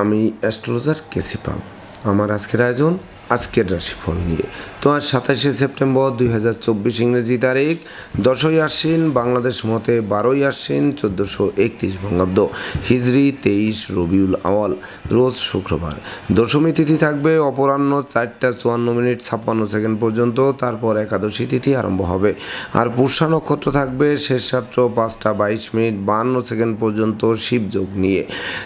আমি অ্যাস্ট্রোলজার কেসি পাল আমার আজকের আয়োজন আজকের রাশিফল নিয়ে। তো আজ সাতাশে সেপ্টেম্বর দুই হাজার চব্বিশ ইংরেজি তারিখ, দশই আশ্বিন, বাংলাদেশ মতে বারোই আশ্বিন, চোদ্দোশো একত্রিশ বঙ্গাব্দ। হিজরি, তেইশ, রবিউল আওয়াল, রোজ শুক্রবার। দশমী তিথি থাকবে অপরাহ্ন চারটা চুয়ান্ন মিনিট ছাপ্পান্ন সেকেন্ড পর্যন্ত, তারপর একাদশী তিথি আরম্ভ হবে। আর পুষ্যা নক্ষত্র থাকবে শেষ রাত্র পাঁচটা বাইশ মিনিট বান্ন সেকেন্ড পর্যন্ত শিবযোগ নিয়ে।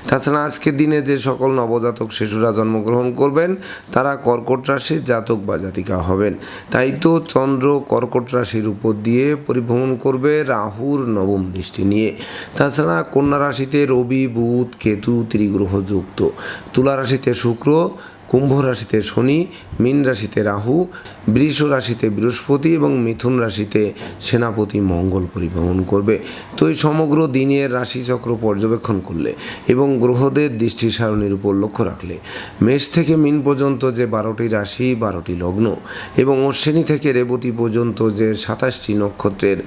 তাছাড়া আজকের দিনে যে সকল নবজাতক শিশুরা জন্মগ্রহণ করবেন, তারা কর্কট রাশির জাতক বা জাতিকা হবেন। তাই তো চন্দ্র কর্কট রাশির উপর দিয়ে পরিভ্রমণ করবে রাহুর নবম দৃষ্টি নিয়ে। তাছাড়া কন্যা রাশিতে রবি, বুধ, কেতু ত্রিগ্রহ যুক্ত তুলা রাশিতে শুক্র কুম্ভ রাশিতে শনি, মীন রাশিতে রাহু, বৃষ রাশিতে বৃহস্পতি এবং মিথুন রাশিতে সেনাপতি মঙ্গল পরিভ্রমণ করবে। তো এই সমগ্র দিনের রাশিচক্র পর্যবেক্ষণ করলে এবং গ্রহদের দৃষ্টি সারণীর উপর লক্ষ্য রাখলে মেষ থেকে মিন পর্যন্ত যে বারোটি রাশি, বারোটি লগ্ন এবং অশ্বিনী থেকে রেবতী পর্যন্ত যে সাতাশটি নক্ষত্রের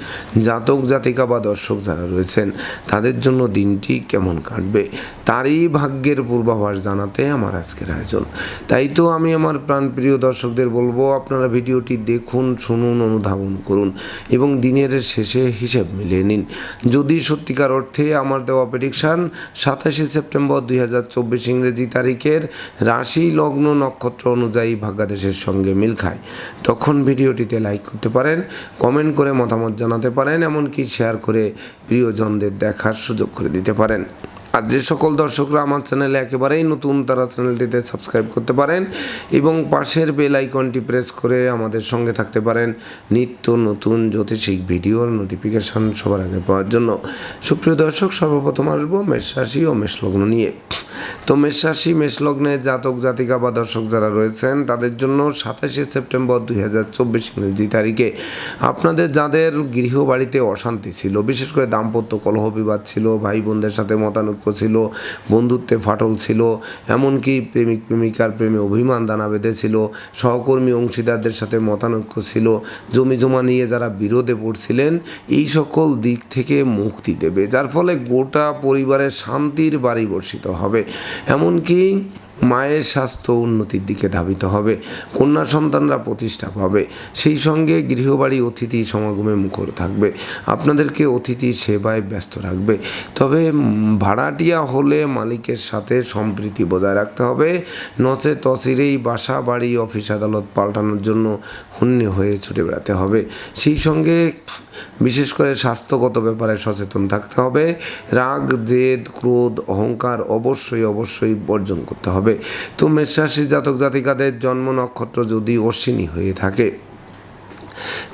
জাতক, জাতিকা বা দর্শক যারা রয়েছেন, তাদের জন্য দিনটি কেমন কাটবে, তারই ভাগ্যের পূর্বাভাস জানাতে আমার আজকের আয়োজন। তাই তো আমি আমার প্রাণপ্রিয় দর্শকদের বলব, আপনারা ভিডিওটি দেখুন, শুনুন, অনুধাবন করুন এবং দিনের শেষে হিসেব মিলিয়ে নিন। যদি সত্যিকার অর্থে আমার দেওয়া প্রেডিকশান সাতাশে সেপ্টেম্বর দুই হাজার চব্বিশ ইংরেজি তারিখের রাশি লগ্ন নক্ষত্র অনুযায়ী ভাগ্যাদেশের সঙ্গে মিল খায়। তখন ভিডিওটিতে লাইক করতে পারেন কমেন্ট করে মতামত জানাতে পারেন, এমনকি শেয়ার করে প্রিয়জনদের দেখার সুযোগ করে দিতে পারেন। আর যে সকল দর্শকরা আমার চ্যানেলে একেবারেই নতুন, তারা চ্যানেলটিতে সাবস্ক্রাইব করতে পারেন এবং পাশের বেল আইকনটি প্রেস করে আমাদের সঙ্গে থাকতে পারেন নিত্য নতুন জ্যোতিষিক ভিডিওর নোটিফিকেশান সবার আগে পাওয়ার জন্য। সুপ্রিয় দর্শক, সর্বপ্রথম আসব মেষ রাশি ও মেষলগ্ন নিয়ে। তো মেষ রাশি মেষলগ্নে জাতক, জাতিকা বা দর্শক যারা রয়েছেন, তাদের জন্য সাতাশে সেপ্টেম্বর দুই হাজার চব্বিশ ইংরেজি তারিখে আপনাদের যাদের গৃহবাড়িতে অশান্তি ছিল, বিশেষ করে দাম্পত্য কলহ বিবাদ ছিল, ভাই বোনদের সাথে মতানৈক্য ছিল বন্ধুত্বে ফাটল ছিল এমনকি প্রেমিক প্রেমিকার প্রেমে অভিমান দানা বেঁধেছিল সহকর্মী অংশীদারদের সাথে মতানৈক্য ছিল জমি জমা নিয়ে যারা বিরোধে পড়ছিলেন এই সকল দিক থেকে মুক্তি দেবে যার ফলে গোটা পরিবারের শান্তির বাড়ি বর্ষিত হবে এমনকি মায়ের স্বাস্থ্য উন্নতির দিকে ধাবিত হবে, কন্যা সন্তানরা প্রতিষ্ঠা পাবে, সেই সঙ্গে গৃহবাড়ি অতিথি সমাগমে মুখর থাকবে, আপনাদেরকে অতিথি সেবায় ব্যস্ত রাখবে। তবে ভাড়াটিয়া হলে মালিকের সাথে সম্প্রীতি বজায় রাখতে হবে, নচে তসিরেই বাসা বাড়ি, অফিস আদালত পাল্টানোর জন্য হন্যে হয়ে ছুটে বেড়াতে হবে। সেই সঙ্গে বিশেষ করে স্বাস্থ্যগত ব্যাপারে সচেতন থাকতে হবে। রাগ, জেদ, ক্রোধ, অহংকার অবশ্যই অবশ্যই বর্জন করতে হবে। তো মেষরাশি জাতক জাতিকাদের জন্ম নক্ষত্র যদি অশ্বিনী হয়ে থাকে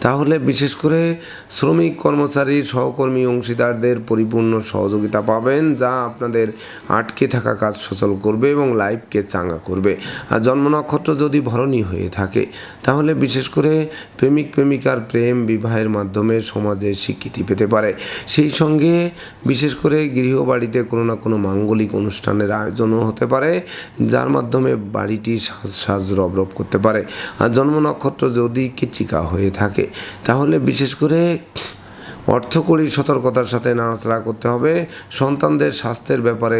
তাহলে বিশেষ করে শ্রমিক কর্মচারী, সহকর্মী, অংশীদারদের পরিপূর্ণ সহযোগিতা পাবেন, যা আপনাদের আটকে থাকা কাজ সচল করবে এবং লাইফকে চাঙ্গা করবে। আর জন্ম নক্ষত্র যদি ভরণী হয়ে থাকে, তাহলে বিশেষ করে প্রেমিক, প্রেমিকার প্রেম বিবাহের মাধ্যমে সমাজে স্বীকৃতি পেতে পারে। সেই সঙ্গে বিশেষ করে গৃহবাড়িতে কোনো না কোনো মাঙ্গলিক অনুষ্ঠানের আয়োজনও হতে পারে, যার মাধ্যমে বাড়িটি সাজ সাজ রব করতে পারে। আর জন্ম নক্ষত্র যদি কিচিকা হয়ে থাকে। তাহলে বিশেষ করে অর্থকরী সতর্কতার সাথে নাড়াচাড়া করতে হবে। সন্তানদের স্বাস্থ্যের ব্যাপারে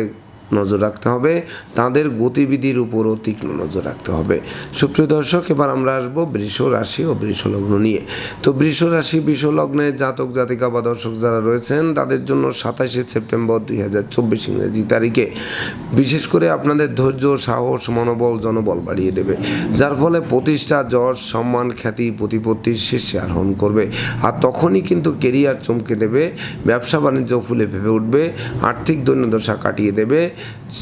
নজর রাখতে হবে, তাদের গতিবিধির উপরও তীক্ষ্ণ নজর রাখতে হবে। সুপ্রিয় দর্শক, এবার আমরা আসব বৃষ রাশি ও বৃষ লগ্ন নিয়ে। তো বৃষ রাশি, বৃষ লগ্নে জাতক, জাতিকা বা দর্শক যারা রয়েছেন, তাদের জন্য সাতাশে সেপ্টেম্বর দুই হাজার চব্বিশ ইংরেজি তারিখে বিশেষ করে আপনাদের ধৈর্য, সাহস, মনোবল, জনবল বাড়িয়ে দেবে। যার ফলে প্রতিষ্ঠা, যশ, সম্মান, খ্যাতি প্রতিপত্তির শীর্ষে আরোহণ করবে। আর তখনই কিন্তু কেরিয়ার চমকে দেবে, ব্যবসা বাণিজ্য ফুলে ভেবে উঠবে, আর্থিক দৈন্যদশা কাটিয়ে দেবে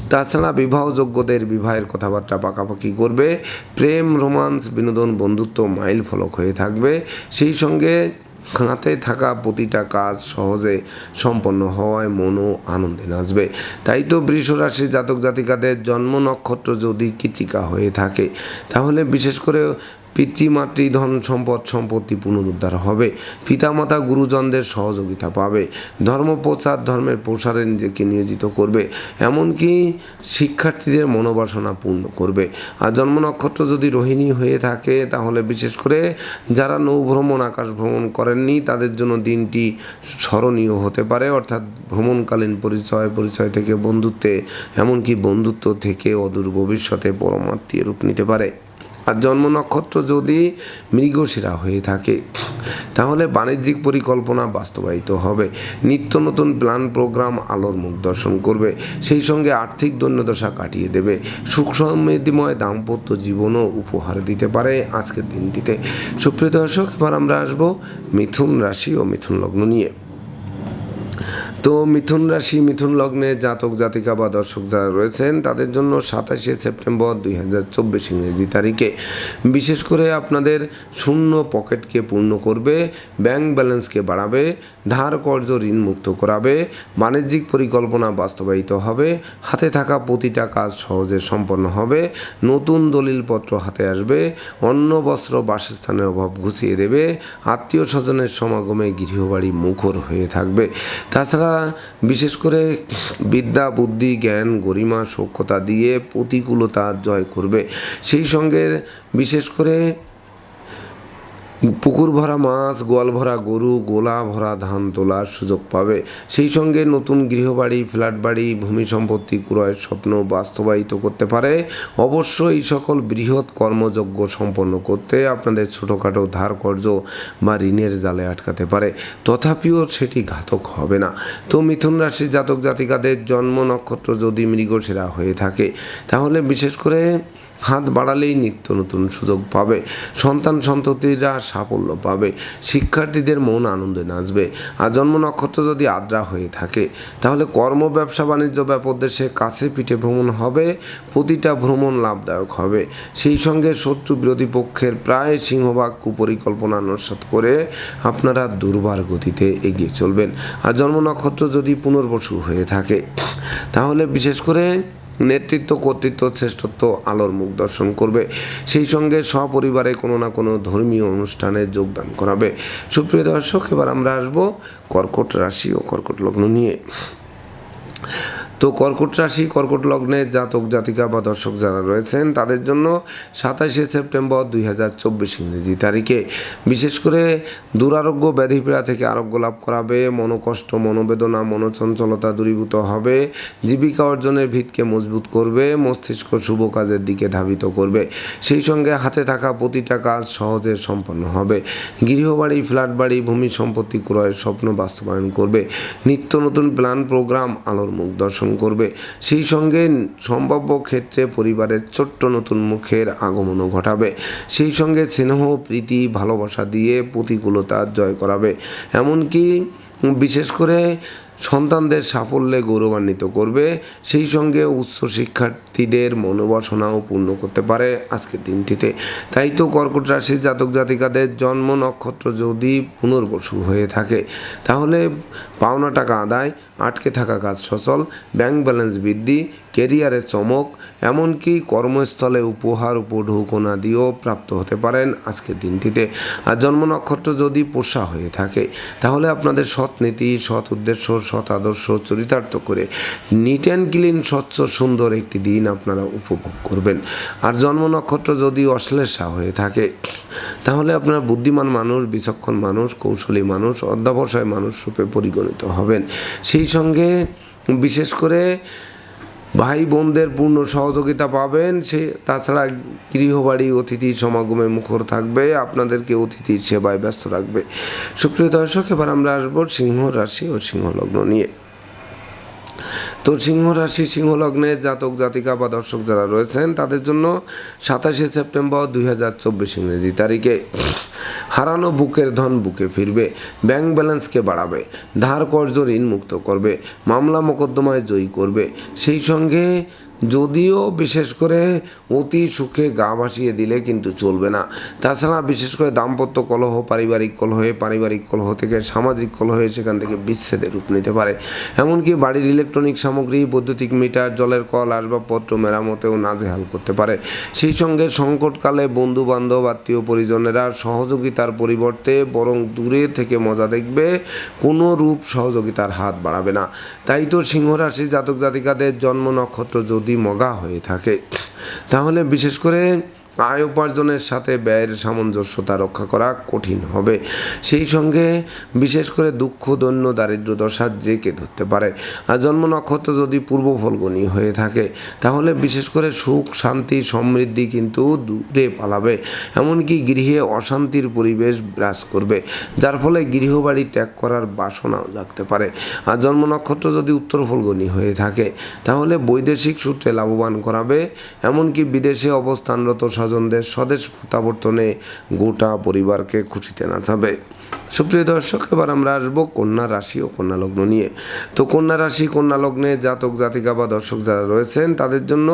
তাছাড়া বিবাহযোগ্যদের বিবাহের কথাবার্তা পাকাপাকি করবে। প্রেম, রোমান্স, বিনোদন, বন্ধুত্ব মাইল ফলক হয়ে থাকবে। সেই সঙ্গে হাতে থাকা প্রতিটা কাজ সহজে সম্পন্ন হওয়ায় মনও আনন্দে নাচবে। তাই তো বৃষ রাশি জাতক জাতিকাদের জন্ম নক্ষত্র যদি কিচিকা হয়ে থাকে, তাহলে বিশেষ করে পিতৃমাতৃ ধন সম্পদ সম্পত্তি পুনরুদ্ধার হবে। পিতামাতা গুরুজনদের সহযোগিতা পাবে। ধর্ম প্রচার, ধর্মের প্রসারে নিজেকে নিয়োজিত করবে। এমনকি শিক্ষার্থীদের মনোবাসনা পূর্ণ করবে। আর জন্ম নক্ষত্র যদি রোহিণী হয়ে থাকে, তাহলে বিশেষ করে যারা নৌভ্রমণ আকাশ ভ্রমণ করেননি, তাদের জন্য দিনটি স্মরণীয় হতে পারে। অর্থাৎ ভ্রমণকালীন পরিচয় পরিচয় থেকে বন্ধুত্বে, এমনকি বন্ধুত্ব থেকে অদূর ভবিষ্যতে পরমাত্মীয় রূপ নিতে পারে। আর জন্ম নক্ষত্র যদি মৃগশিরা হয়ে থাকে, তাহলে বাণিজ্যিক পরিকল্পনা বাস্তবায়িত হবে। নিত্য নতুন প্ল্যান প্রোগ্রাম আলোর মুখ দর্শন করবে, সেই সঙ্গে আর্থিক দৈন্যদশা কাটিয়ে দেবে। সুখ সমৃদ্ধিময় দাম্পত্য জীবনও উপহার দিতে পারে আজকের দিনটিতে। সুপ্রিয় দর্শক, এবার আমরা আসব মিথুন রাশি ও মিথুন লগ্ন নিয়ে। তো মিথুন রাশি, মিথুন লগ্নে জাতক, জাতিকা বা দর্শক যারা রয়েছেন, তাদের জন্য সাতাশে সেপ্টেম্বর দুই হাজার চব্বিশ ইংরেজি তারিখে। বিশেষ করে আপনাদের শূন্য পকেটকে পূর্ণ করবে, ব্যাংক ব্যালেন্সকে বাড়াবে, ধার কর্জ ঋণ মুক্ত করাবে, বাণিজ্যিক পরিকল্পনা বাস্তবায়িত হবে, হাতে থাকা প্রতিটা কাজ সহজে সম্পন্ন হবে, নতুন দলিলপত্র হাতে আসবে, অন্ন, বস্ত্র, বাসস্থানের অভাব ঘুষিয়ে দেবে, আত্মীয় স্বজনের সমাগমে গৃহবাড়ি মুখর হয়ে থাকবে। তাছাড়া বিশেষ করে বিদ্যা, বুদ্ধি, জ্ঞান, গরিমা সক্ষতা দিয়ে প্রতিকূলতা জয় করবে। সেই সঙ্গে বিশেষ করে পুকুর ভরা মাছ, গোয়াল ভরা গরু, গোলা ভরা ধান তোলার সুযোগ পাবে। সেই সঙ্গে নতুন গৃহবাড়ি, ফ্ল্যাট বাড়ি, ভূমি সম্পত্তি ক্রয়ের স্বপ্ন বাস্তবায়িত করতে পারে। অবশ্য এই সকল বৃহৎ কর্মযজ্ঞ সম্পন্ন করতে আপনাদের ছোটোখাটো ধার কর্য বা ঋণের জালে আটকাতে পারে। তথাপিও সেটি ঘাতক হবে না। তো মিথুন রাশির জাতক জাতিকাদের জন্ম নক্ষত্র যদি মৃগশিরা হয়ে থাকে, তাহলে বিশেষ করে হাত বাড়ালেই নিত্য নতুন সুযোগ পাবে। সন্তান সন্ততিরা সাফল্য পাবে। শিক্ষার্থীদের মন আনন্দে নাচবে। আর জন্ম নক্ষত্র যদি আদ্রা হয়ে থাকে, তাহলে কর্ম, ব্যবসা, বাণিজ্য ব্যাপদেশে কাছে পিঠে ভ্রমণ হবে, প্রতিটা ভ্রমণ লাভদায়ক হবে। সেই সঙ্গে শত্রু বিরোধী পক্ষের প্রায় সিংহভাগ কুপরিকল্পনা নস্বাত করে আপনারা দুর্বার গতিতে এগিয়ে চলবেন। আর জন্ম নক্ষত্র যদি পুনর্বসু হয়ে থাকে, তাহলে বিশেষ করে নেতৃত্ব, কর্তৃত্ব, শ্রেষ্ঠত্ব, আলোর মুখ দর্শন করবে। সেই সঙ্গে সপরিবারে কোনো না কোনো ধর্মীয় অনুষ্ঠানে যোগদান করাবে। সুপ্রিয় দর্শক, এবার আমরা আসব কর্কট রাশি ও কর্কট লগ্ন নিয়ে। তো কর্কট রাশি, কর্কট লগ্নে জাতক, জাতিকা বা দর্শক যারা রয়েছেন, তাদের জন্য সাতাশে সেপ্টেম্বর দুই হাজার চব্বিশ ইংরেজি তারিখে। বিশেষ করে দুরারোগ্য ব্যাধিপীড়া থেকে আরোগ্য লাভ করাবে, মনোকষ্ট, মনোবেদনা, মনোচঞ্চলতা দূরীভূত হবে, জীবিকা অর্জনের ভিতকে মজবুত করবে, মস্তিষ্ক শুভ কাজের দিকে ধাবিত করবে। সেই সঙ্গে হাতে থাকা প্রতিটা কাজ সহজে সম্পন্ন হবে। গৃহবাড়ি ফ্ল্যাট বাড়ি ভূমি সম্পত্তি ক্রয়ের স্বপ্ন বাস্তবায়ন করবে। নিত্য নতুন প্ল্যান, প্রোগ্রাম, আলোর মুখ দর্শন করবে। সেই সঙ্গে সম্ভাব্য ক্ষেত্রে পরিবারের ছোট্ট নতুন মুখের আগমনও ঘটাবে। সেই সঙ্গে স্নেহ, প্রীতি, ভালোবাসা দিয়ে প্রতিকূলতা জয় করাবে। এমনকি বিশেষ করে সন্তানদের সাফল্যে গৌরবান্বিত করবে। সেই সঙ্গে উচ্চ শিক্ষার্থীদের মনোবাসনাও পূর্ণ করতে পারে আজকের দিনটিতে। তাই তো কর্কট রাশির জাতক জাতিকাদের জন্ম নক্ষত্র যদি পুনর্বসু হয়ে থাকে, তাহলে পাওনা টাকা আদায়, আটকে থাকা কাজ সচল, ব্যাংক ব্যালেন্স বৃদ্ধি কেরিয়ারের চমক, এমনকি কর্মস্থলে উপহার উপঢৌকনা দিয়েও প্রাপ্ত হতে পারেন আজকের দিনটিতে। আর জন্ম নক্ষত্র যদি পোষা হয়ে থাকে, তাহলে আপনাদের সৎ নীতি, সৎ উদ্দেশ্য, সৎ আদর্শ চরিতার্থ করে নিট অ্যান্ড ক্লিন স্বচ্ছ, সুন্দর একটি দিন আপনারা উপভোগ করবেন। আর জন্ম নক্ষত্র যদি অশ্লেষা হয়ে থাকে, তাহলে আপনারা বুদ্ধিমান মানুষ, বিচক্ষণ মানুষ, কৌশলী মানুষ, অধ্যাবসায় মানুষ রূপে পরিগণিত। হবেন। সেই সঙ্গে বিশেষ করে ভাই বোনদের পূর্ণ সহযোগিতা পাবেন। সে তাছাড়া গৃহবাড়ি অতিথি সমাগমে মুখর থাকবে, আপনাদেরকে অতিথির সেবায় ব্যস্ত রাখবে। সুপ্রিয় দর্শক, এবার আমরা আসব সিংহ রাশি ও সিংহ লগ্ন নিয়ে। তো সিংহ রাশি সিংহ লগ্নে জাতক, জাতিকা বা দর্শক যারা রয়েছেন, তাদের জন্য সাতাশে সেপ্টেম্বর দুই হাজার চব্বিশ ইংরেজি তারিখে হারানো বুকের ধন বুকে ফিরবে, ব্যাংক ব্যালেন্সকে বাড়াবে, ধার কর্জ ঋণ মুক্ত করবে, মামলা মোকদ্দমায় জয়ী করবে। সেই সঙ্গে যদিও বিশেষ করে অতি সুখে গা ভাসিয়ে দিলে কিন্তু চলবে না। তাছাড়া বিশেষ করে দাম্পত্য কলহ, পারিবারিক কলহে, পারিবারিক কলহ থেকে সামাজিক কলহে সেখান থেকে বিচ্ছেদের রূপ নিতে পারে। এমনকি বাড়ির ইলেকট্রনিক সামগ্রী, বৈদ্যুতিক মিটার, জলের কল, আসবাবপত্র, মেরামতেও নাজেহাল করতে পারে। সেই সঙ্গে সংকটকালে বন্ধু বান্ধব আত্মীয় পরিজনেরা সহযোগিতার পরিবর্তে বরং দূরে থেকে মজা দেখবে, কোনো রূপ সহযোগিতার হাত বাড়াবে না। তাই তো সিংহ রাশি জাতক জাতিকাদের জন্ম নক্ষত্র যদি মগা হয়ে থাকে। তাহলে বিশেষ করে আয় উপার্জনের সাথে ব্যয়ের সামঞ্জস্যতা রক্ষা করা কঠিন হবে। সেই সঙ্গে বিশেষ করে দুঃখ দৈন্য দারিদ্র, দশা জেকে ধরতে পারে। আর জন্ম নক্ষত্র যদি পূর্ব ফলগুনি হয়ে থাকে, তাহলে বিশেষ করে সুখ, শান্তি, সমৃদ্ধি কিন্তু দূরে পালাবে। এমনকি গৃহে অশান্তির পরিবেশ বিরাজ করবে, যার ফলে গৃহবাড়ি ত্যাগ করার বাসনাও জাগতে পারে। আর জন্ম নক্ষত্র যদি উত্তর ফলগুনি হয়ে থাকে, তাহলে বৈদেশিক সূত্রে লাভবান করাবে, এমনকি বিদেশে অবস্থানরত স্বজনদের স্বদেশ প্রত্যাবর্তনে গোটা পরিবারকে খুশিতে নাচাবে। সুপ্রিয় দর্শক, এবার আমরা আসব কন্যা রাশি ও কন্যা লগ্ন নিয়ে। তো কন্যা রাশি, কন্যা লগ্নে জাতক, জাতিকা বা দর্শক যারা রয়েছেন, তাদের জন্য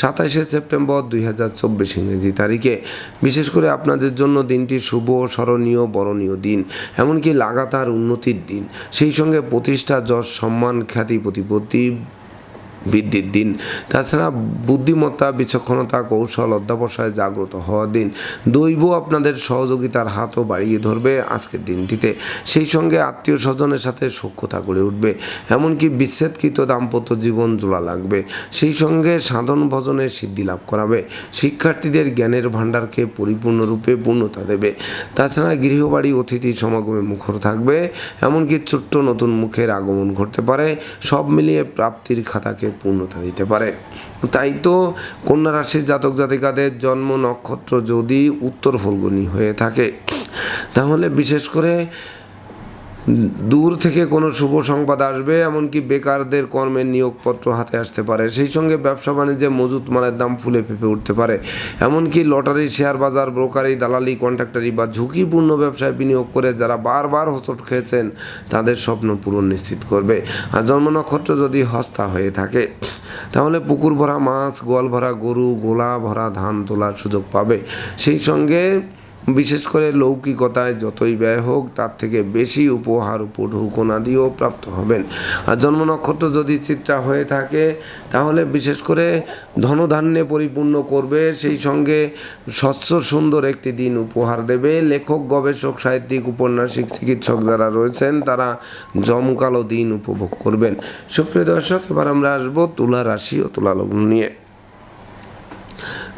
সাতাশে সেপ্টেম্বর দুই হাজার চব্বিশ ইংরেজি তারিখে। বিশেষ করে আপনাদের জন্য দিনটি শুভ, স্মরণীয়, বরণীয় দিন, এমনকি লাগাতার উন্নতির দিন। সেই সঙ্গে প্রতিষ্ঠা, যশ, সম্মান, খ্যাতি, প্রতিপত্তি বৃদ্ধির দিন। তাছাড়া বুদ্ধিমত্তা, বিচক্ষণতা, কৌশল অধ্যাবসায় জাগ্রত হওয়ার দিন দৈব আপনাদের সহযোগিতার হাতও বাড়িয়ে ধরবে আজকের দিনটিতে। সেই সঙ্গে আত্মীয় স্বজনের সাথে সক্ষতা গড়ে উঠবে, এমনকি বিচ্ছেদকৃত দাম্পত্য জীবন জোড়া লাগবে। সেই সঙ্গে সাধন ভজনে সিদ্ধি লাভ করাবে, শিক্ষার্থীদের জ্ঞানের ভাণ্ডারকে পরিপূর্ণরূপে পূর্ণতা দেবে। তাছাড়া গৃহবাড়ি, অতিথি সমাগমে মুখর থাকবে, এমনকি ছোট্ট নতুন মুখের আগমন ঘটতে পারে, সব মিলিয়ে প্রাপ্তির খাতাকে পূর্ণতা দিতে পারে। তাই তো কন্যা রাশির জাতক জাতিকাদের জন্ম নক্ষত্র যদি উত্তর ফলগুনি হয়ে থাকে, তাহলে বিশেষ করে দূর থেকে কোনো শুভ সংবাদ আসবে, এমনকি বেকারদের কর্মের নিয়োগপত্র হাতে আসতে পারে। সেই সঙ্গে ব্যবসা বাণিজ্যে মজুত মালের দাম ফুলে ফেপে উঠতে পারে। এমনকি লটারি, শেয়ার বাজার, ব্রোকারি, দালালি, কন্ট্রাক্টারি বা ঝুঁকিপূর্ণ ব্যবসায় বিনিয়োগ করে যারা বারবার হোঁচট খেয়েছেন, তাদের স্বপ্ন পূরণ নিশ্চিত করবে। আর জন্ম নক্ষত্র যদি হস্তা হয়ে থাকে, তাহলে পুকুর ভরা মাছ, গোয়াল ভরা গরু, গোলা ভরা ধান তোলার সুযোগ পাবে। সেই সঙ্গে বিশেষ করে লৌকিকতায় যতই ব্যয় হোক, তার থেকে বেশি উপহার উপঢৌকনা দিয়েও প্রাপ্ত হবেন। আর জন্ম নক্ষত্র যদি চিত্রা হয়ে থাকে, তাহলে বিশেষ করে ধনধান্যে পরিপূর্ণ করবে, সেই সঙ্গে স্বচ্ছ সুন্দর একটি দিন উপহার দেবে। লেখক, গবেষক, সাহিত্যিক, উপন্যাসিক, চিকিৎসক যারা রয়েছেন, তারা জমকালো দিন উপভোগ করবেন। সুপ্রিয় দর্শক, এবার আমরা আসব তুলা রাশি ও তুলা লগ্ন নিয়ে।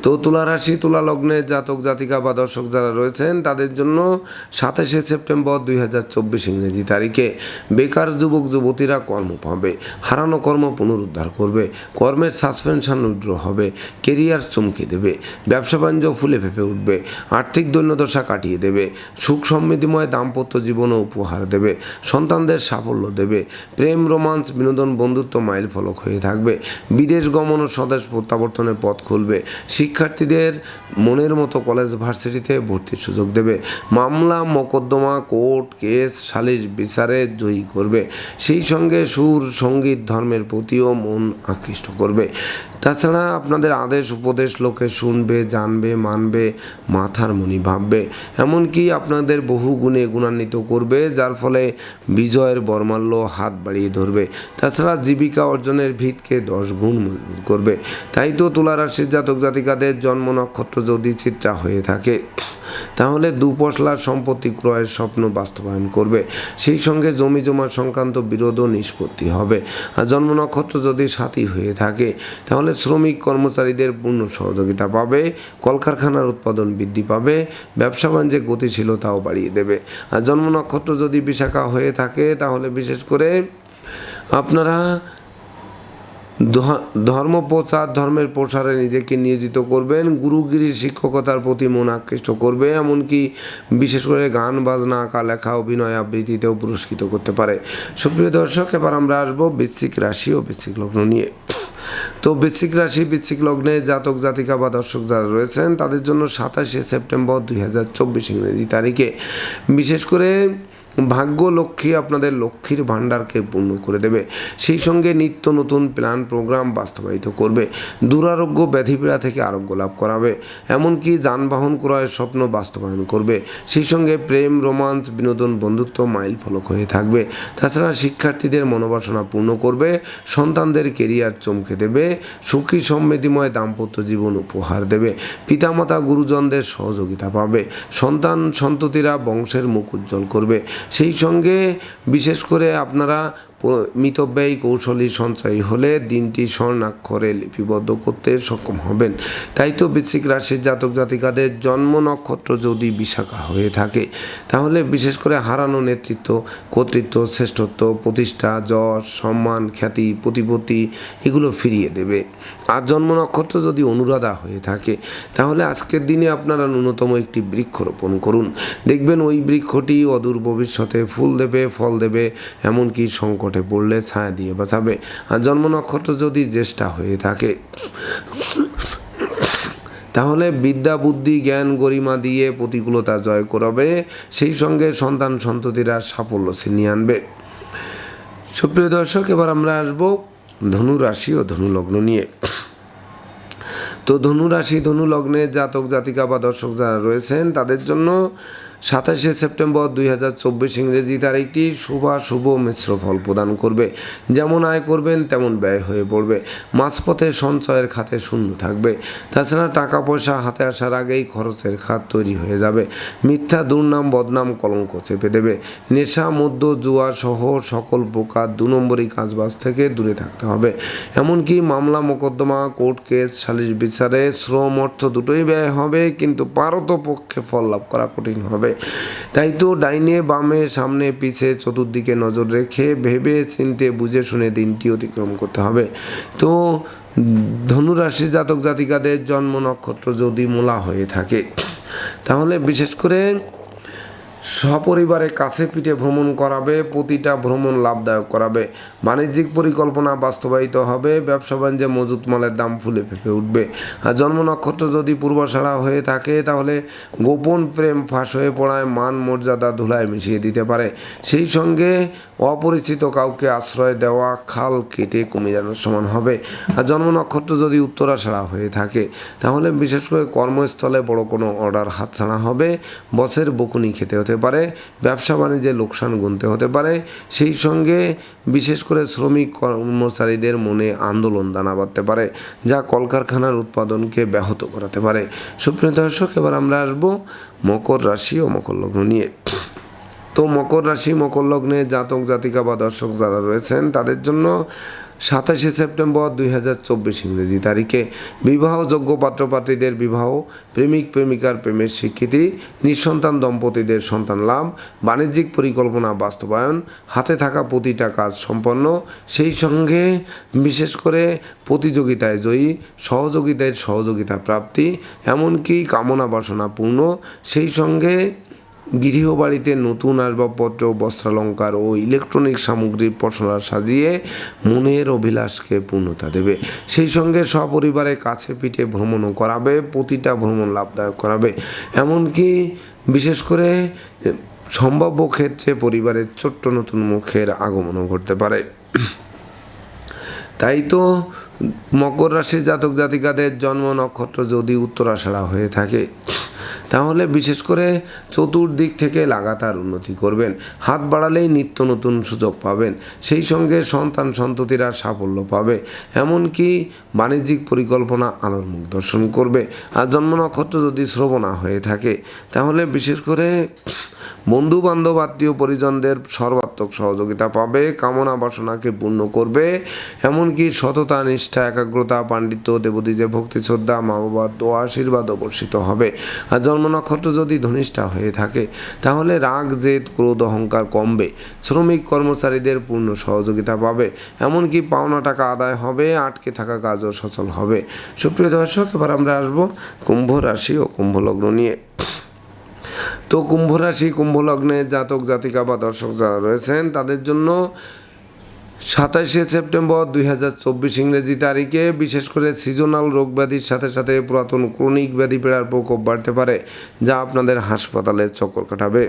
তো তুলা রাশি তুলা লগ্নে জাতক, জাতিকা বা দর্শক যারা রয়েছেন, তাদের জন্য সাতাশে সেপ্টেম্বর দুই হাজার চব্বিশ ইংরেজি তারিখে বেকার যুবক, যুবতীরা কর্ম পাবে, হারানো কর্ম পুনরুদ্ধার করবে, কর্মের সাসপেনশন উইড্র হবে কেরিয়ার চমকে দেবে, ব্যবসা বাণিজ্য ফুলে ফেপে উঠবে, আর্থিক দৈন্যদশা কাটিয়ে দেবে, সুখ সমৃদ্ধিময় দাম্পত্য জীবনও উপহার দেবে, সন্তানদের সাফল্য দেবে, প্রেম, রোমান্স, বিনোদন, বন্ধুত্ব মাইল ফলক হয়ে থাকবে, বিদেশ গমন ও স্বদেশ প্রত্যাবর্তনের পথ খুলবে শিক্ষার্থীদের মনের মতো কলেজ ভার্সিটিতে ভর্তির সুযোগ দেবে। মামলা, মোকদ্দমা, কোর্ট কেস, সালিশ বিচারে জয়ী করবে। সেই সঙ্গে সুর, সংগীত, ধর্মের প্রতিও মন আকৃষ্ট করবে। তাছাড়া আপনাদের আদেশ, উপদেশ লোকে শুনবে, জানবে, মানবে, মাথার মনি ভাববে। এমনকি আপনাদের বহু গুণে গুণান্বিত করবে, যার ফলে বিজয়ের বর্মাল্য হাত বাড়িয়ে ধরবে। তাছাড়া জীবিকা অর্জনের ভিতকে দশ গুণ মজবুত করবে। তাই তো তুলা রাশির জাতক জাতিকাদের জন্ম নক্ষত্র যদি চিত্রা হয়ে থাকে, তাহলে দুপশলার সম্পত্তি ক্রয়ের স্বপ্ন বাস্তবায়ন করবে। সেই সঙ্গে জমি জমা সংক্রান্ত বিরোধও নিষ্পত্তি হবে। আর জন্ম নক্ষত্র যদি সাথী হয়ে থাকে, তাহলে শ্রমিক কর্মচারীদের পূর্ণ সহযোগিতা পাবে, কলকারখানার উৎপাদন বৃদ্ধি পাবে, ব্যবসা বাণিজ্যে গতিশীলতাও বাড়িয়ে দেবে। আর জন্ম নক্ষত্র যদি বিশাখা হয়ে থাকে, তাহলে বিশেষ করে আপনারা ধর্ম প্রচার ধর্মের প্রসারে নিজেকে নিয়োজিত করবেন। গুরুগিরির শিক্ষকতার প্রতি মন আকৃষ্ট করবে, এমনকি বিশেষ করে গান, বাজনা আঁকা লেখা অভিনয় আবৃত্তিতেও পুরস্কৃত করতে পারে। সুপ্রিয় দর্শক, এবার আমরা আসব বৃশ্চিক রাশি ও বৃশ্চিক লগ্ন নিয়ে। তো বৃশ্চিক রাশি, বৃশ্চিক লগ্নে জাতক, জাতিকা বা দর্শক যারা রয়েছেন, তাদের জন্য সাতাশে সেপ্টেম্বর দুই হাজার চব্বিশ ইংরেজি তারিখে। বিশেষ করে ভাগ্য লক্ষ্মী আপনাদের লক্ষ্মীর ভাণ্ডারকে পূর্ণ করে দেবে। সেই সঙ্গে নিত্য নতুন প্ল্যান প্রোগ্রাম বাস্তবায়িত করবে। দুরারোগ্য ব্যাধিপীড়া থেকে আরোগ্য লাভ করাবে। এমনকি যানবাহন ক্রয়ের স্বপ্ন বাস্তবায়ন করবে। সেই সঙ্গে প্রেম, রোমান্স, বিনোদন, বন্ধুত্ব মাইল ফলক হয়ে থাকবে। তাছাড়া শিক্ষার্থীদের মনোবাসনা পূর্ণ করবে। সন্তানদের কেরিয়ার চমকে দেবে। সুখী, সমৃদ্ধিময় দাম্পত্য জীবন উপহার দেবে। পিতামাতা, গুরুজনদের সহযোগিতা পাবে। সন্তান, সন্ততিরা বংশের মুখ উজ্জ্বল করবে। সেই সঙ্গে বিশেষ করে আপনারা মিতব্যয়ী কৌশলী সঞ্চয়ী হলে দিনটি স্বর্ণাক্ষরে লিপিবদ্ধ করতে সক্ষম হবেন। তাই তো বৃশ্চিক রাশির জাতক জাতিকাদের জন্ম নক্ষত্র যদি বিশাখা হয়ে থাকে, তাহলে বিশেষ করে হারানো নেতৃত্ব, কর্তৃত্ব, শ্রেষ্ঠত্ব, প্রতিষ্ঠা, যশ, সম্মান, খ্যাতি, প্রতিপত্তি এগুলো ফিরিয়ে দেবে। আর জন্ম নক্ষত্র যদি অনুরাধা হয়ে থাকে, তাহলে আজকের দিনে আপনারা ন্যূনতম একটি বৃক্ষ রোপণ করুন। দেখবেন ওই বৃক্ষটি অদূর ভবিষ্যতে ফুল দেবে, ফল দেবে, এমনকি সংকটে পড়লে ছায়া দিয়ে বাঁচাবে। আর জন্ম নক্ষত্র যদি জ্যেষ্ঠা হয়ে থাকে, তাহলে বিদ্যা, বুদ্ধি, জ্ঞান, গরিমা দিয়ে প্রতিকূলতা জয় করাবে। সেই সঙ্গে সন্তান সন্ততিরা সাফল্য ছিনিয়ে আনবে। সুপ্রিয় দর্শক, এবার আমরা আসব ধনু রাশি ও ধনু লগ্ন নিয়ে। তো ধনু রাশি ধনু লগ্নের জাতক, জাতিকা বা দর্শক যারা রয়েছেন, তাদের জন্য সাতাশে সেপ্টেম্বর দুই হাজার চব্বিশ ইংরেজি তারিখটি শুভ শুভ মিশ্র ফল প্রদান করবে। যেমন আয় করবেন, তেমন ব্যয় হয়ে পড়বে। মাঝপথে সঞ্চয়ের খাতে শূন্য থাকবে। তাছাড়া টাকা পয়সা হাতে আসার আগেই খরচের খাত তৈরি হয়ে যাবে। মিথ্যা, দুর্নাম, বদনাম, কলঙ্ক চেপে দেবে। নেশা, মদ্য, জুয়া সহ সকল প্রকার দু নম্বরই কাজবাজ থেকে দূরে থাকতে হবে। এমনকি মামলা, মোকদ্দমা, কোর্ট কেস, সালিশ বিচারে শ্রম, অর্থ দুটোই ব্যয় হবে, কিন্তু পারত পক্ষে ফল লাভ করা কঠিন হবে। তাই তো ডাইনে বামে, সামনে, পিছে, চতুর্দিকে নজর রেখে ভেবে চিনতে, বুঝে শুনে দিনটি অতিক্রম করতে হবে। তো ধনুরাশি জাতক জাতিকাদের জন্ম নক্ষত্র যদি মূলা হয়ে থাকে, তাহলে বিশেষ করে সপরিবারে কাছে পিঠে ভ্রমণ করাবে, প্রতিটা ভ্রমণ লাভদায়ক করাবে। বাণিজ্যিক পরিকল্পনা বাস্তবায়িত হবে, ব্যবসা বাণিজ্যে মজুত মালের দাম ফুলে ফেপে উঠবে। আর জন্ম নক্ষত্র যদি পূর্বসারা হয়ে থাকে, তাহলে গোপন প্রেম ফাঁস হয়ে পড়ায় মান মর্যাদা ধুলায় মিশিয়ে দিতে পারে। সেই সঙ্গে অপরিচিত কাউকে আশ্রয় দেওয়া, খাল কেটে কুমিরানোর সমান হবে। আর জন্ম নক্ষত্র যদি উত্তরাষাড়া হয়ে থাকে, তাহলে বিশেষ করে কর্মস্থলে বড় কোনো অর্ডার হাতছাড়া হবে। বসের বকুনি খেতে হতে পারে, ব্যবসা বাণিজ্যে লোকসান গুনতে হতে পারে, সেই সঙ্গে বিশেষ করে শ্রমিক কর্মচারীদের মনে আন্দোলন দানা বাঁধতে পারে, যা কলকারখানার উৎপাদনকে ব্যাহত করাতে পারে। সুপ্রিয় দর্শক, এবার আমরা আসব মকর রাশি ও মকর লগ্ন নিয়ে। তো মকর রাশি, মকর লগ্নে জাতক, জাতিকা বা দর্শক যারা রয়েছেন, তাদের জন্য সাতাশে সেপ্টেম্বর দুই হাজার চব্বিশ ইংরেজি তারিখে বিবাহযোগ্য পাত্রপাত্রীদের বিবাহ, প্রেমিক, প্রেমিকার প্রেমের স্বীকৃতি, নিঃসন্তান দম্পতিদের সন্তান লাভ, বাণিজ্যিক পরিকল্পনা বাস্তবায়ন, হাতে থাকা প্রতিটা কাজ সম্পন্ন, সেই সঙ্গে বিশেষ করে প্রতিযোগিতায় জয়ী, সহযোগিতায় সহযোগিতা প্রাপ্তি, এমনকি কামনা বাসনা পূর্ণ, সেই সঙ্গে গৃহবাড়িতে নতুন আসবাবপত্র, বস্ত্রালঙ্কার ও ইলেকট্রনিক সামগ্রীর পসরা সাজিয়ে মনের অভিলাষকে পূর্ণতা দেবে। সেই সঙ্গে সপরিবারে কাছে পিঠে ভ্রমণও করাবে, প্রতিটা ভ্রমণ লাভদায়ক করাবে। এমনকি বিশেষ করে সম্ভাব্য ক্ষেত্রে পরিবারের ছোট্ট নতুন মুখের আগমনও ঘটতে পারে। তাই তো মকর রাশির জাতক জাতিকাদের জন্ম নক্ষত্র যদি উত্তরাষাড়া হয়ে থাকে। তাহলে বিশেষ করে চতুর্দিক থেকে লাগাতার উন্নতি করবেন। হাত বাড়ালেই নিত্য নতুন সুযোগ পাবেন। সেই সঙ্গে সন্তান সন্ততিরা সাফল্য পাবে। এমনকি বাণিজ্যিক পরিকল্পনা আলোর মুখ দর্শন করবে। আর জন্ম নক্ষত্র যদি শ্রবণা হয়ে থাকে, তাহলে বিশেষ করে বন্ধু বান্ধব আত্মীয় পরিজনদের সর্বাত্মক সহযোগিতা পাবে, কামনা বাসনাকে পূর্ণ করবে। এমনকি সততা, নিষ্ঠা, একাগ্রতা, পাণ্ডিত্য দেবদীজে ভক্তি, শ্রদ্ধা মা বাবার ও আশীর্বাদ বর্ষিত হবে। আর জন্ম নক্ষত্র যদি ধনিষ্ঠা হয়ে থাকে, তাহলে রাগ, জেদ, ক্রোধ, অহংকার কমবে। শ্রমিক কর্মচারীদের পূর্ণ সহযোগিতা পাবে। এমনকি পাওনা টাকা আদায় হবে, আটকে থাকা কাজও সচল হবে। সুপ্রিয় দর্শক, এবার আমরা আসব কুম্ভ রাশি ও কুম্ভ লগ্ন নিয়ে। তো কুম্ভ রাশি কুম্ভ লগ্নে জাতক, জাতিকা বা দর্শক যারা রয়েছেন, তাদের জন্য সাতাশে সেপ্টেম্বর দুই হাজার চব্বিশ ইংরেজি তারিখে বিশেষ করে সিজনাল রোগ ব্যাধির সাথে সাথে পুরাতন ক্রনিক ব্যাধি পীড়ার প্রকোপ বাড়তে পারে, যা আপনাদের হাসপাতালে চক্কর কাটাবে।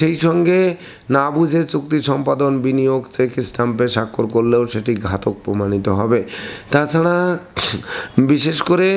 সেই সঙ্গে না বুঝে চুক্তি সম্পাদন, বিনিয়োগ, চেক স্টাম্পে স্বাক্ষর করলেও সেটি ঘাতক প্রমাণিত হবে। তাছাড়া বিশেষ করে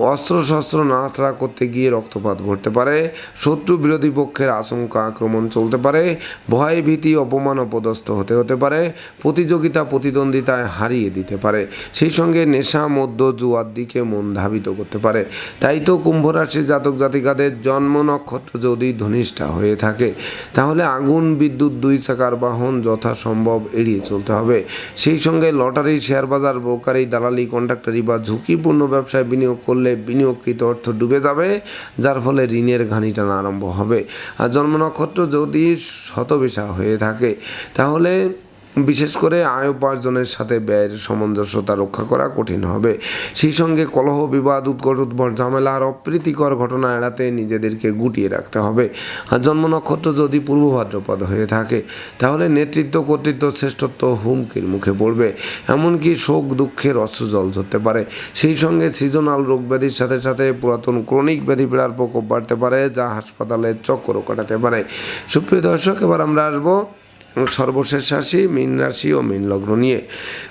অস্ত্রশস্ত্র নাড়াচাড়া করতে গিয়ে রক্তপাত ঘটতে পারে। শত্রু বিরোধী পক্ষের আশঙ্কা আক্রমণ চলতে পারে। ভয়, ভীতি, অপমান অপদস্থ হতে হতে পারে। প্রতিযোগিতা, প্রতিদ্বন্দ্বিতায় হারিয়ে দিতে পারে। সেই সঙ্গে নেশা মধ্য জুয়ার দিকে মন ধাবিত করতে পারে। তাই তো কুম্ভ জাতক জাতিকাদের জন্ম নক্ষত্র যদি ধনিষ্ঠা হয়ে থাকে, তাহলে আগুন, বিদ্যুৎ, দুই চাকার বাহন যথাসম্ভব এড়িয়ে চলতে হবে। সেই সঙ্গে লটারি শেয়ার বাজার ব্রোকারি দালালি কন্ট্রাক্টারি বা ঝুঁকিপূর্ণ ব্যবসায় বিনিয়োগ করলে বিনিয়োগকৃত অর্থ ডুবে যাবে, যার ফলে ঋণের ঘানি টানা আরম্ভ হবে। আর জন্ম নক্ষত্র যদি শতবিশা হয়ে থাকে, তাহলে বিশেষ করে আয় উপার্জনের সাথে ব্যয়ের সামঞ্জস্যতা রক্ষা করা কঠিন হবে। সেই সঙ্গে কলহ, বিবাদ, উৎকট উদ্ভর ঝামেলা আর অপ্রীতিকর ঘটনা এড়াতে নিজেদেরকে গুটিয়ে রাখতে হবে। আর জন্ম নক্ষত্র যদি পূর্ব ভাদ্রপদ হয়ে থাকে, তাহলে নেতৃত্ব, কর্তৃত্ব, শ্রেষ্ঠত্ব হুমকির মুখে পড়বে। এমনকি শোক, দুঃখের অস্ত্র জল ধরতে পারে। সেই সঙ্গে সিজনাল রোগ ব্যাধির সাথে সাথে পুরাতন ক্রনিক ব্যাধি পীড়ার প্রকোপ বাড়তে পারে, যা হাসপাতালে চক্করও কাটাতে পারে। সুপ্রিয় দর্শক, এবার আমরা আসব সর্বশেষ রাশি মীন রাশি ও মীন লগ্ন নিয়ে।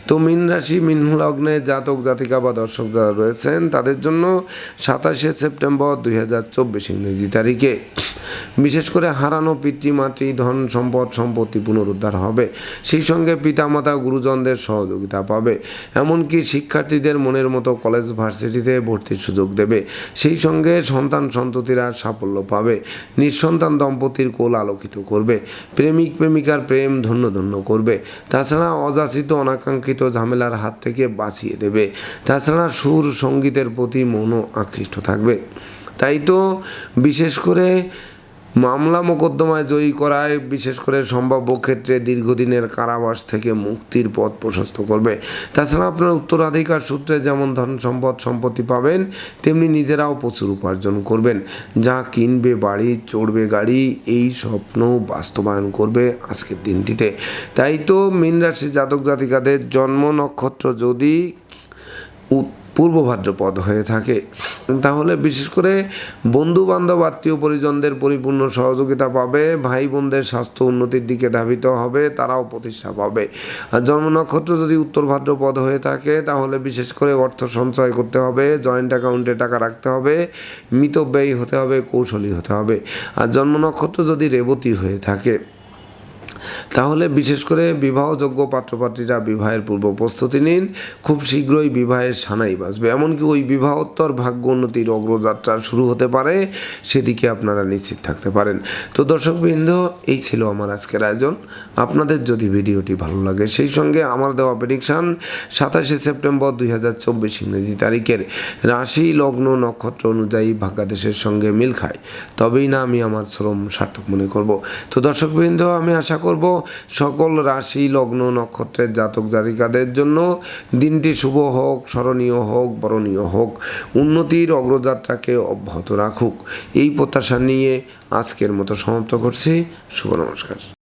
তো মীন রাশি, মীন লগ্নে জাতক, জাতিকা বা দর্শক যারা রয়েছেন, তাদের জন্য সাতাশে সেপ্টেম্বর দুই হাজার চব্বিশ ইংরেজি তারিখে। বিশেষ করে হারানো পিতৃমাতৃ ধন, সম্পদ, সম্পত্তি পুনরুদ্ধার হবে। সেই সঙ্গে পিতামাতা, গুরুজনদের সহযোগিতা পাবে। এমনকি শিক্ষার্থীদের মনের মতো কলেজ ভার্সিটিতে ভর্তির সুযোগ দেবে। সেই সঙ্গে সন্তান সন্ততিরা সাফল্য পাবে। নিঃসন্তান দম্পতির কোল আলোকিত করবে। প্রেমিক, প্রেমিকার প্রেম ধন্য ধন্য করবে। তাছাড়া অযাচিত, অনাকাঙ্ক্ষিত ঝামেলার হাত থেকে বাঁচিয়ে দেবে। তাছাড়া সুর, সঙ্গীতের প্রতি মনও আকৃষ্ট থাকবে। তাই তো বিশেষ করে মামলা মোকদ্দমায় জয়ী করায় বিশেষ করে সম্ভাব্য ক্ষেত্রে দীর্ঘদিনের কারাবাস থেকে মুক্তির পথ প্রশস্ত করবে। তাছাড়া আপনার উত্তরাধিকার সূত্রে যেমন ধন সম্পদ সম্পত্তি পাবেন, তেমনি নিজেরাও প্রচুর উপার্জন করবেন। যা কিনবে, বাড়ি, চড়বে গাড়ি, এই স্বপ্ন বাস্তবায়ন করবে আজকের দিনটিতে। তাই তো মীন রাশি জাতক জাতিকাদের জন্ম নক্ষত্র যদি উত- পূর্ব ভাদ্রপদ হয়ে থাকে। তাহলে বিশেষ করে বন্ধু বান্ধব আত্মীয় পরিজনদের পরিপূর্ণ সহযোগিতা পাবে ভাই বোনদের স্বাস্থ্য উন্নতির দিকে ধাবিত হবে, তারাও প্রতিষ্ঠা পাবে। আর জন্ম নক্ষত্র যদি উত্তর ভাদ্রপদ হয়ে থাকে, তাহলে বিশেষ করে অর্থ সঞ্চয় করতে হবে, জয়েন্ট অ্যাকাউন্টে টাকা রাখতে হবে মিতব্যয়ী হতে হবে, কৌশলী হতে হবে। আর জন্ম নক্ষত্র যদি রেবতী হয়ে থাকে তাহলে বিশেষ করে বিবাহযোগ্য পাত্রপাত্রীরা বিবাহের পূর্ব প্রস্তুতি নিন। খুব শীঘ্রই বিবাহের সানাই বাজবে। এমনকি ওই বিবাহোত্তর ভাগ্য উন্নতির অগ্রযাত্রা শুরু হতে পারে, সেদিকে আপনারা নিশ্চিত থাকতে পারেন। তো দর্শকবৃন্দ, এই ছিল আমার আজকের আয়োজন। আপনাদের যদি ভিডিওটি ভালো লাগে, সেই সঙ্গে আমার দেওয়া প্রেডিকশান সাতাশে সেপ্টেম্বর দুই হাজার চব্বিশ ইংরেজি তারিখের রাশি, লগ্ন, নক্ষত্র অনুযায়ী ভাগ্যাদেশের সঙ্গে মিল খায়। তবেই না আমি আমার শ্রম সার্থক মনে করব। তো দর্শকবৃন্দ, আমি আশা করব। সকল রাশি, লগ্ন, নক্ষত্রের জাতক জাতিকাদের জন্য দিনটি শুভ হোক, স্মরণীয় হোক, বরণীয় হোক। উন্নতির অগ্রযাত্রাকে অব্যাহত রাখুক। এই প্রত্যাশা নিয়ে আজকের মতো সমাপ্ত করছি। শুভ নমস্কার।